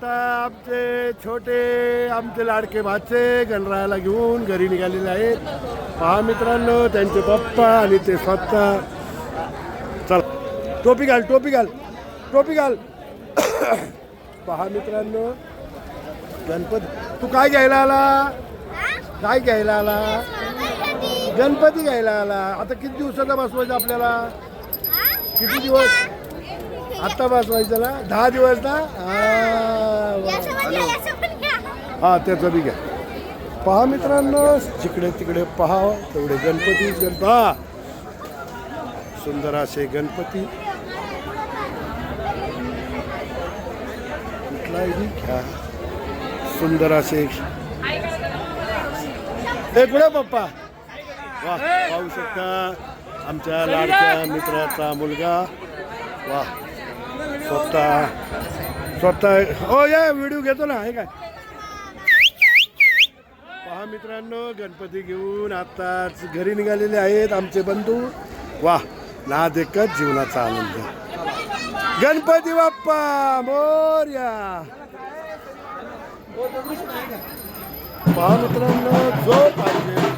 आता आमचे छोटे आमचे लाडके भाचे गणरायाला घेऊन घरी निघालेले आहेत. पहा मित्रांनो त्यांचे पप्पा आणि ते स्वतः. चला टोपी घाल टोपी घाल टोपी घाल. पहा मित्रांनो गणपती तू काय घ्यायला आला? काय घ्यायला आला? गणपती घ्यायला आला. आता किती दिवसाचा बसवायचा आपल्याला? किती दिवस? आत्ता बसवायचं ना? दहा दिवस ना? हा, वा. हा त्याचं बी घ्या. पहा मित्रांनो जिकडे तिकडे पहा तेवढे गणपती गणप सुंदर असे गणपती. कुठलाही घ्या. सुंदर असे ए कुठे पप्पा? वा पाहू शकता. आमच्या लाडक्या मित्राचा मुलगा. वा. स्वतः स्वतः हो या व्हिडिओ घेतो ना हे काय? पहा मित्रांनो गणपती घेऊन आताच घरी निघालेले आहेत आमचे बंधू. वा ना देखत जीवनाचा आनंद. गणपती बाप्पा मोर्या. पहा मित्रांनो जो पाहिजे.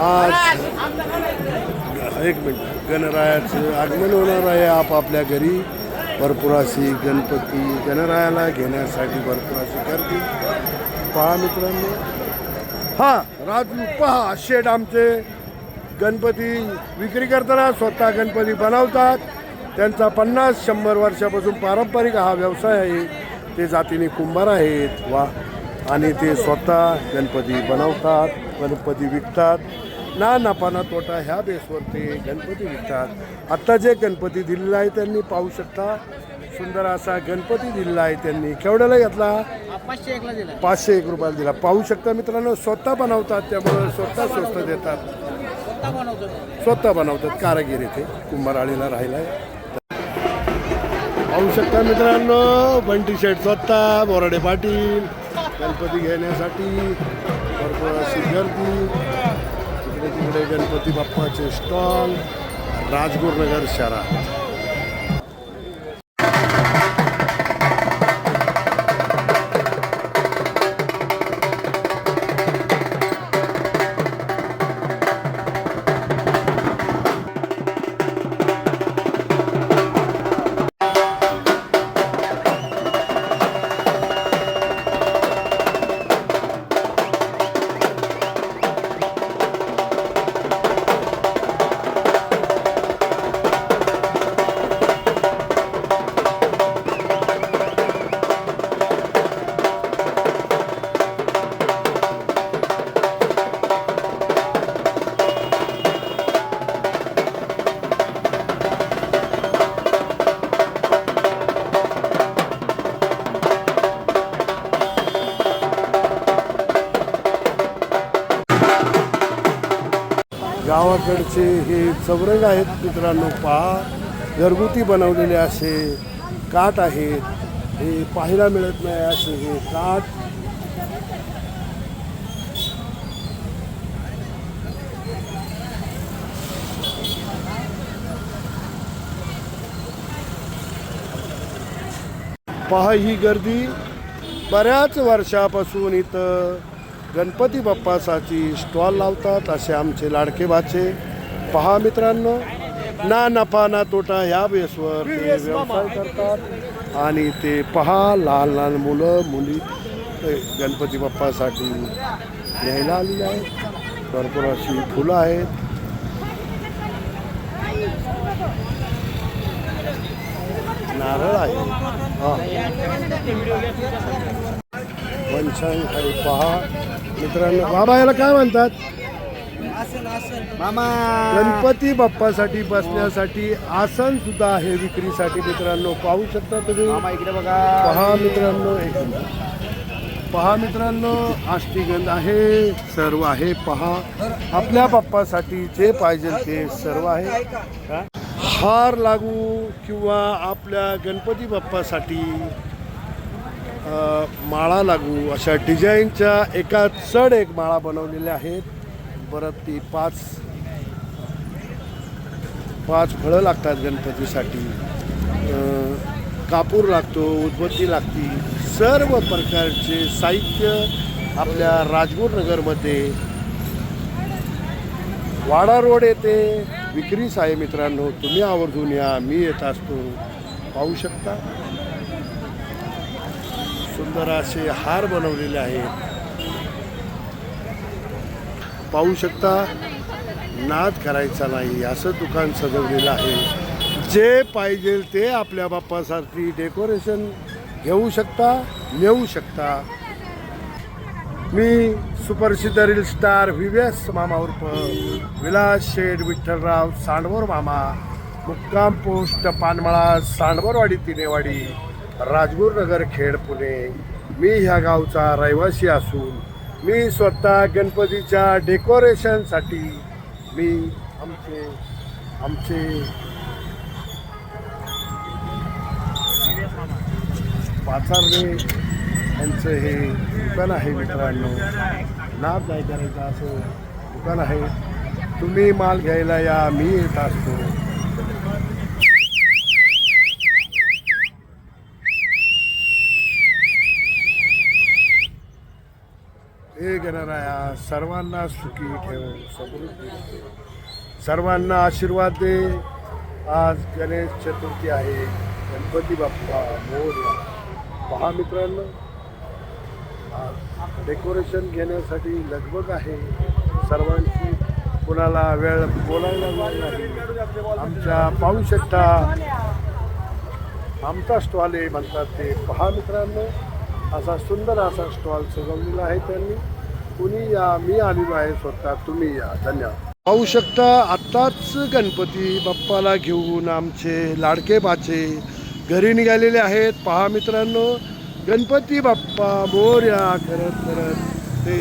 आज एक मिनिट. गणरायाचं आगमन होणार आहे आपापल्या घरी. भरपूर अशी गणपती गणरायाला घेण्यासाठी भरपूर अशी गर्दी. पहा मित्रांनो. हा राजू पहा शेड आमचे गणपती विक्री करताना स्वतः गणपती बनवतात. त्यांचा पन्नास शंभर वर्षापासून पारंपरिक हा व्यवसाय आहे. ते जातीने कुंभार आहेत. वा. आणि ते स्वतः गणपती बनवतात गणपती विकतात. ना नफा ना तोटा ह्या बेसवर ते गणपती विकतात. आत्ता जे गणपती दिलेला आहे त्यांनी पाहू शकता. सुंदर असा गणपती दिलेला आहे त्यांनी. केवढ्याला घेतला? पाचशे एक रुपयाला दिला. पाहू शकता मित्रांनो स्वतः बनवतात त्यामुळे स्वतः स्वस्त देतात. स्वतः बनवतो स्वतः बनवतात. कारागीर इथे कुंभारआळीला राहिलाय. पाहू शकता मित्रांनो बंटी शेठ स्वतः बोराडे पाटील गणपती घेण्यासाठी भरपूर अशी गर्दी. तिकडे तिकडे गणपती बाप्पाचे स्टॉल राजगुरुनगर शहरात गावाकडचे हे चौरंग आहेत मित्रांनो पहा. घरगुती बनवलेले असे काठ आहेत. हे पाहायला मिळत नाही असे हे काठ. पहा ही गर्दी बऱ्याच वर्षापासून इथं गणपती बाप्पासाठी स्टॉल लावतात असे आमचे लाडके भाचे पहा मित्रांनो ना नफा ना तोटा ह्या बेसवर ते व्यवसाय करतात. आणि ते पहा लहान लहान मुलं मुली गणपती बाप्पासाठी न्यायला आलेली आहेत. भरपूर अशी फुलं आहेत. नारळ आहे. हा. पंचांग आहे पहा. मित्रांनो बाबा याला काय म्हणतात? मामा. गणपती बाप्पासाठी बसण्यासाठी आसन सुद्धा आहे विक्रीसाठी मित्रांनो. पाहू शकता तुम्ही. मामा इकडे बघा. पहा मित्रांनो. पहा मित्रांनो आष्टीगंध आहे सर्व आहे. पहा आपल्या बाप्पासाठी जे पाहिजे ते सर्व आहे. हार लागू किंवा आपल्या गणपती बाप्पासाठी माळा लागू अशा डिझाईनच्या एका चढ एक माळा बनवलेल्या आहेत. परत ती पाच पाच फळं लागतात गणपतीसाठी. कापूर लागतो उदबत्ती लागती. सर्व प्रकारचे साहित्य आपल्या राजगूरनगरमध्ये वाडा रोड येथे विक्रीस आहे मित्रांनो तुम्ही आवर्जून या मी येत असतो. पाहू शकता. सुंदर असे हार बनवलेले आहेत पाहू शकता नाद करायचा नाही असं दुकान सजवलेलं आहे. जे पाहिजे ते आपल्या बाप्पासाठी डेकोरेशन घेऊ शकता नेऊ शकता. मी सुप्रसिद्ध रील स्टार विव्यास मामा उर्फ विलास शेठ विठ्ठलराव सांडवर मामा मुक्काम पोस्ट पानमळा सांडवरवाडी तिनेवाडी राजगुरुनगर खेड पुणे. मी ह्या गावचा रहिवासी असून मी स्वतः गणपतीच्या डेकोरेशनसाठी मी आमचे आमचे पाचारणे यांचं हे दुकान आहे मित्रांनो. लाभ नाही करायचा असं दुकान आहे. तुम्ही माल घ्यायला या मी येत असतो हे गणराया सर्वांना सुखी ठेव समृद्धी सर्वांना आशीर्वाद दे. आज गणेश चतुर्थी आहे. गणपती बाप्पा मोरया पहा मित्रांनो आज डेकोरेशन घेण्यासाठी लगबग आहे. सर्वांची कुणाला वेळ बोलायला वेळ नाही. आमच्या पाहू शकता आमचा स्टॉल आहे म्हणतात ते. पहा मित्रांनो असा सुंदर असा स्टॉल सजवलेला आहे त्यांनी. कुणी या मी आलेलो आहे स्वतः तुम्ही या धन्यवाद. पाहू शकता आत्ताच गणपती बाप्पाला घेऊन आमचे लाडके बाचे घरी निघालेले आहेत. पहा मित्रांनो गणपती बाप्पा मोर्या करत करत ते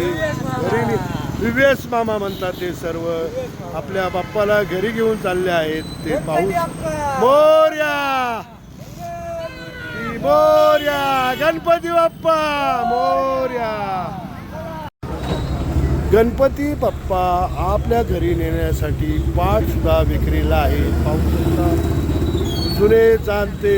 घरी विवेस मामा म्हणतात ते सर्व आपल्या बाप्पाला घरी घेऊन चालले आहेत. ते पाहू मोर्या! मोर्या! गणपती बाप्पा! मोर्या! गणपती बाप्पा आपल्या घरी नेण्यासाठी पाठ सुद्धा विक्रीला आहे. पाहू शकता जुने जाणते.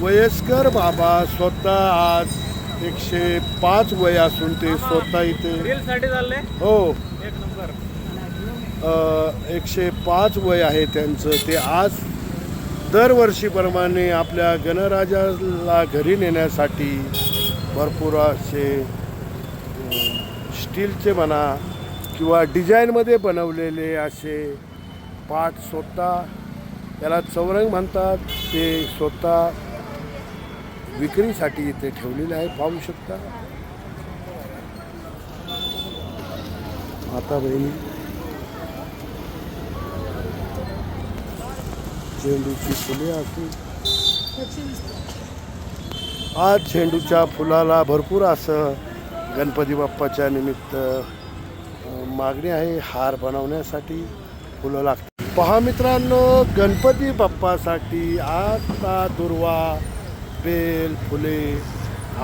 वयस्कर बाबा स्वतः आज एकशे पाच वय असून ते स्वतः इथे हो. एकशे पाच वय आहे त्यांचं. ते आज दरवर्षीप्रमाणे आपल्या गणराजाला घरी नेण्यासाठी भरपूर असे स्टीलचे म्हणा किंवा डिझाईनमध्ये बनवलेले असे पाट स्वतः त्याला चौरंग म्हणतात ते स्वतः विक्रीसाठी इथे ठेवलेले आहे. पाहू शकता. आता बहिणी झेंडूची फुले असतील आज झेंडूच्या फुलाला भरपूर असं गणपती बाप्पाच्या निमित्त मागणी आहे हार बनवण्यासाठी फुलं लागतात. पहा मित्रांनो गणपती बाप्पासाठी आता दुर्वा बेल फुले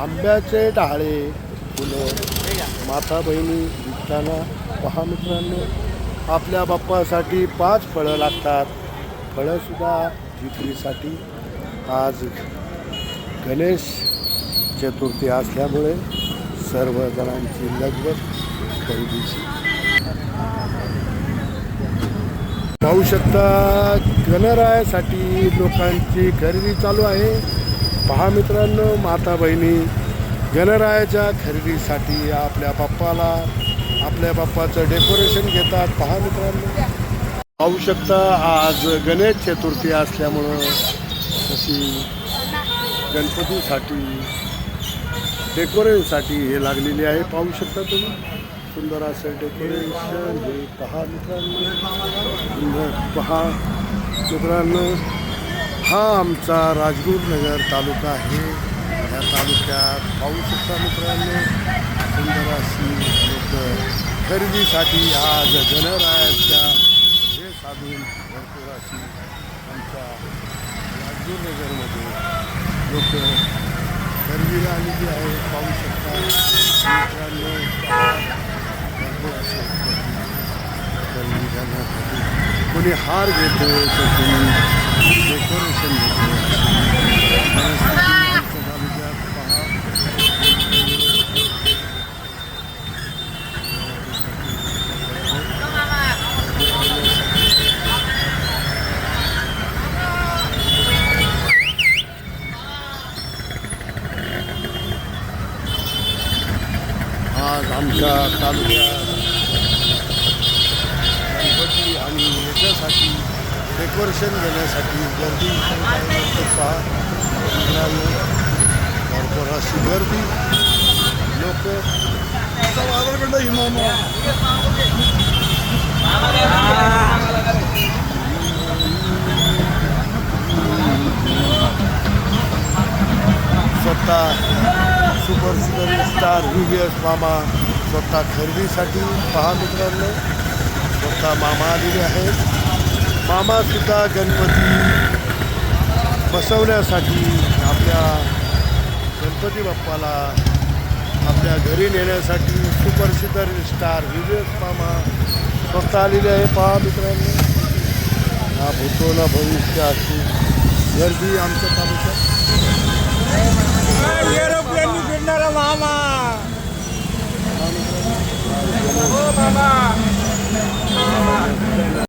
आंब्याचे डहाळे फुलं. माता बहिणी विकताना पहा मित्रांनो आपल्या बाप्पासाठी पाच फळं लागतात. फळंसुद्धा विक्रीसाठी आज गणेश चतुर्थी असल्यामुळे सर्व जणांची लगबग खरेदीची. पाहू शकता गणरायासाठी लोकांची खरेदी चालू आहे. पहा मित्रांनो माता बहिणी गणरायाच्या खरेदीसाठी आपल्या बाप्पाला आपल्या बाप्पाचं डेकोरेशन घेतात. पहा मित्रांनो. पाहू शकता आज गणेश चतुर्थी असल्यामुळं तशी गणपतीसाठी डेकोरेशनसाठी हे लागलेली आहे. पाहू शकता तुम्ही. सुंदर असं डेकोरेशन हे पहा मित्रांनो. सुंदर पहा. मित्रांनो हा आमचा राजगुरनगर तालुका आहे. या तालुक्यात पाहू शकता मित्रांनो सुंदर अशी लोक खरेदीसाठी आज गणरायाच्या हे साधून भरपूर अशी आमच्या राजगुरनगरमध्ये लोक खरेदीला आलेली आहे पाहू शकता. मित्रांनो गर्दी खरेदी कोणी हार घेतो तर कोणी डेकोरेशन घेतो परिस्थिती आमच्या तालुक्यात पहा आज आमच्या तालुक्यात गणपती आणि याच्यासाठी डेकोरेशन घेण्यासाठी गर्दी भरपूर अशी गर्दी. लोक इमामा स्वतः super super star V V S मामा. स्वतः खरेदीसाठी पहा मित्रांनो. स्वतः मामा आलेले आहेत. मामासुद्धा गणपती बसवण्यासाठी आपल्या गणपती बाप्पाला आपल्या घरी नेण्यासाठी सुप्रसिद्ध स्टार विवेक मामा स्वतः आलेले आहे. पहा मित्रांनो. हा भूतो ना भविष्य अशी गर्दी आमच्या तालुक्यात. एरोप्लेन फिरणारा मामा. पहा मित्रांनो.